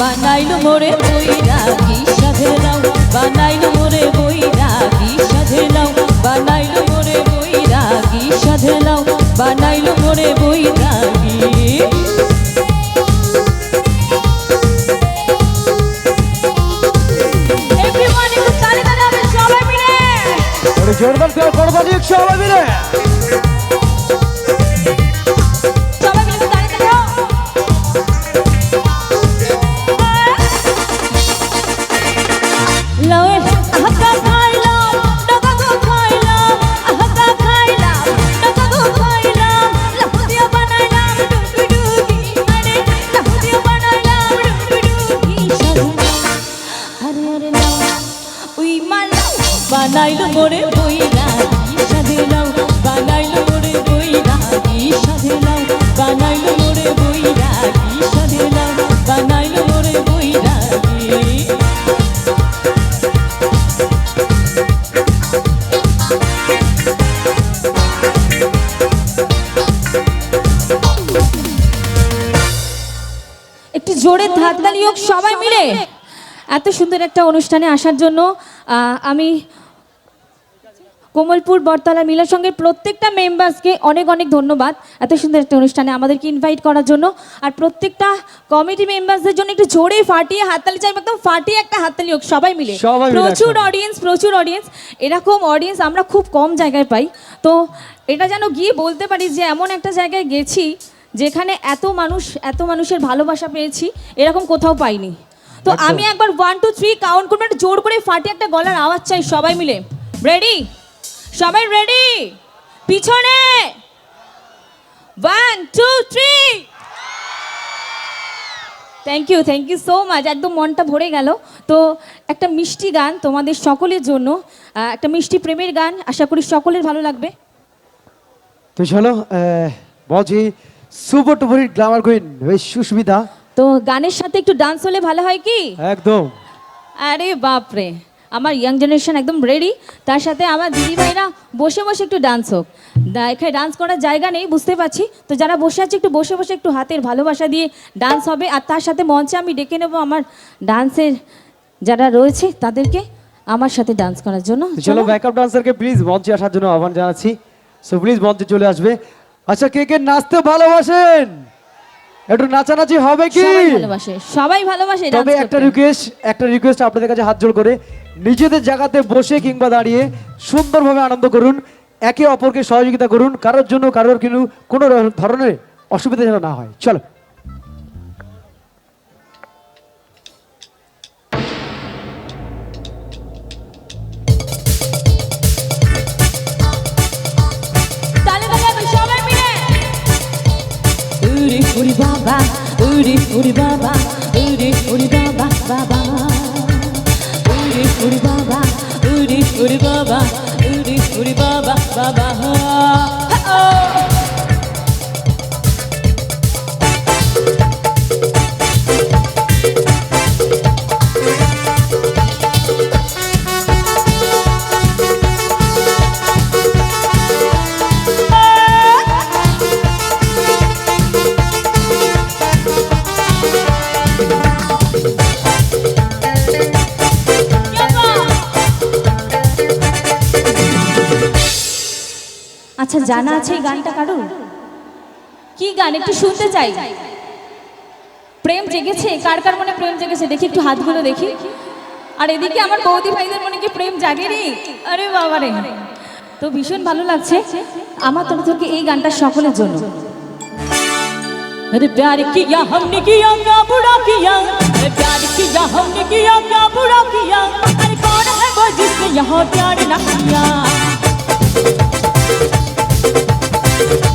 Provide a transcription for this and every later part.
বানাইলো মোরে বইরাগি সাধে লাউ বানাইলো মোরে বইরাগি সাধে লাউ বানাইলো মোরে বইরাগি সাধে লাউ বানাইলো মোরে ওরে জোরদার করে করবানি সবাই বানাইলো মোরে বইরাগি সাধেলাও বানাইলো মোরে বইরাগি সাধেলাও বানাইলো মোরে বইরাগি সাধেলাও বানাইলো মোরে বইরাগি একটি জোরে ধাক্কালি হোক সবাই মিলে। এত সুন্দর একটা অনুষ্ঠানে আসার জন্য আমি কোমলপুর বটতলা মিলার সঙ্গে প্রত্যেকটা মেম্বার্সকে অনেক অনেক ধন্যবাদ এত সুন্দর একটা অনুষ্ঠানে আমাদেরকে ইনভাইট করার জন্য। আর প্রত্যেকটা কমিটি মেম্বারসদের জন্য একটু জোরে ফাটিয়ে হাততালি চাই একদম ফাটিয়ে একটা হাততালি হোক সবাই মিলে। প্রচুর অডিয়েন্স প্রচুর অডিয়েন্স এরকম অডিয়েন্স আমরা খুব কম জায়গায় পাই। তো এটা যেন গিয়ে বলতে পারি যে এমন একটা জায়গায় গেছি যেখানে এত মানুষ এত মানুষের ভালোবাসা পেয়েছি এরকম কোথাও পাইনি। তো আমি একবার ওয়ান টু থ্রি কাউন্ট করব একটা জোর করে ফাটিয়ে একটা গলার আওয়াজ চাই সবাই মিলে। রেডি সবাই রেডি পিছনে। One two three thank you thank you so much একদম মনটা ভরে গেল। তো একটা মিষ্টি গান তোমাদের সকলের জন্য। একটা মিষ্টি প্রেমের গান। আশা করি সকলের ভালো লাগবে। তো চলো বলছি সুপার টুপার গ্ল্যামার কুইন বেশ সুস্মিতা। তো গানের সাথে একটু ডান্স হলে ভালো হয় কি? একদম। আরে বাপরে। আমার ইয়াং জেনারেশন একদম রেডি তার সাথে আমার দিদিভাইরা বসে বসে একটু ডান্স হোক। এখানে ডান্স করার জায়গা নেই বুঝতে পারছি। তো যারা বসে আছে একটু বসে বসে একটু হাতের ভালোবাসা দিয়ে ডান্স হবে আর তার সাথে মঞ্চে আমি ডেকে নেব আমার ডান্সের যারা রয়েছে তাদেরকে আমার সাথে ডান্স করার জন্য। চলো ব্যাকআপ ডান্সারকে প্লিজ মঞ্চে আসার জন্য আহ্বান জানাচ্ছি। সো প্লিজ মঞ্চে চলে আসবে। আচ্ছা কে কে নাচতে ভালোবাসেন? একটু নাচানাচি হবে কি? সবাই ভালোবাসে সবাই ভালোবাসে তবে একটা রিকোয়েস্ট একটা রিকোয়েস্ট আপনাদের কাছে হাত জোড় করে। নিজেদের জায়গাতে বসে কিংবা দাঁড়িয়ে সুন্দরভাবে আনন্দ করুন একে অপরকে সহযোগিতা করুন কারোর জন্য কারোর কিন্তু কোনো ধরনের অসুবিধা যেন না হয়। চলো। তালে বাজাবে সবাই মিলে। উরি উরি বাবা উরি উরি বাবা। উরি উরি বাবা উরি উরি বাবা বাবা হা জানা আছে এই গানটা কারুর কি গান একটু শুনতে চাই প্রেম জেগেছে কার কার মনে প্রেম জেগেছে দেখি একটু হাতগুলো দেখি আর এদিকে আমার বৌদি ভাইদের মনে কি প্রেম জাগেনি আরে বাবারে তো ভীষণ ভালো লাগছে আমার তরফ থেকে এই গানটা সকলের জন্য अरे प्यार किया हमने किया क्या बुरा किया अरे प्यार किया हमने किया क्या बुरा किया अरे कौन है वो जिसने यहाँ प्यार न किया Thank you.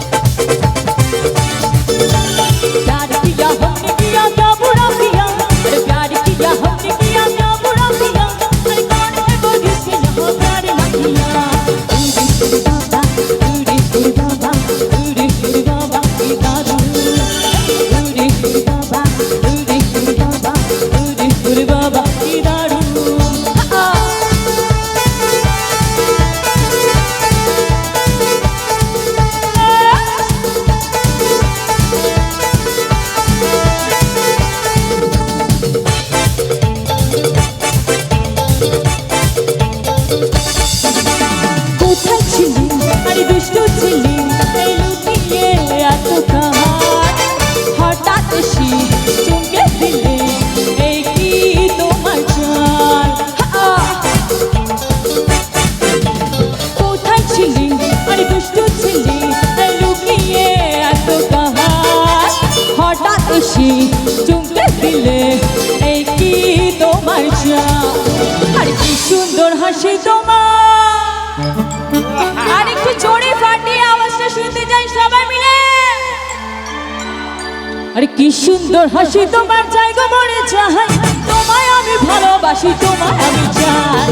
হাসি চুমকে দিলে, এই কি তোমার আর কি সুন্দর হাসি তোমার। আর একটু জোরে ফাটিয়ে আওয়াজটা শুনতে চাই সবাই মিলে। আরে কি সুন্দর হাসি তোমার জায়গা মরে চাই। তোমায় আমি ভালোবাসি, তোমায় আমি চাই।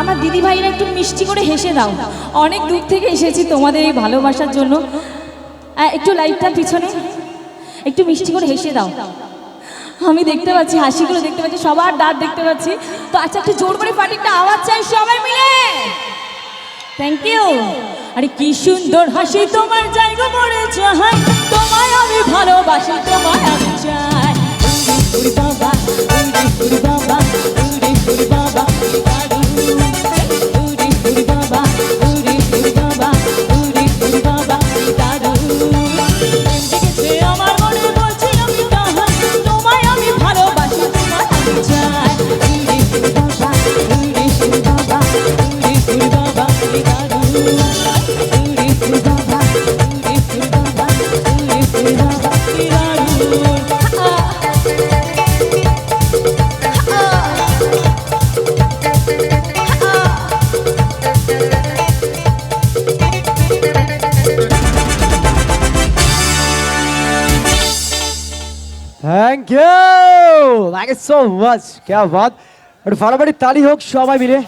আমার দিদি ভাইরা একটু মিষ্টি করে হেসে দাও। অনেক দূর থেকে এসেছি তোমাদের এই ভালোবাসার জন্য। একটু লাইটটা পিছনে। একটু মিষ্টি করে হেসে দাও। আমি দেখতে পাচ্ছি, হাসিগুলো দেখতে পাচ্ছি, সবার দাঁত দেখতে পাচ্ছি। তো আচ্ছা একটু জোর করে একটা আওয়াজ চাই সবাই মিলে। থ্যাংক ইউ আরে কি সুন্দর হাসি তোমার জায়গা মরে চাই তোমায় আমি ভালোবাসি, তোমায় আমি চাই। বাবা। You thank you so much কে বাদ একটু ফাড়াফাড়ি তালি হোক সবাই মিলে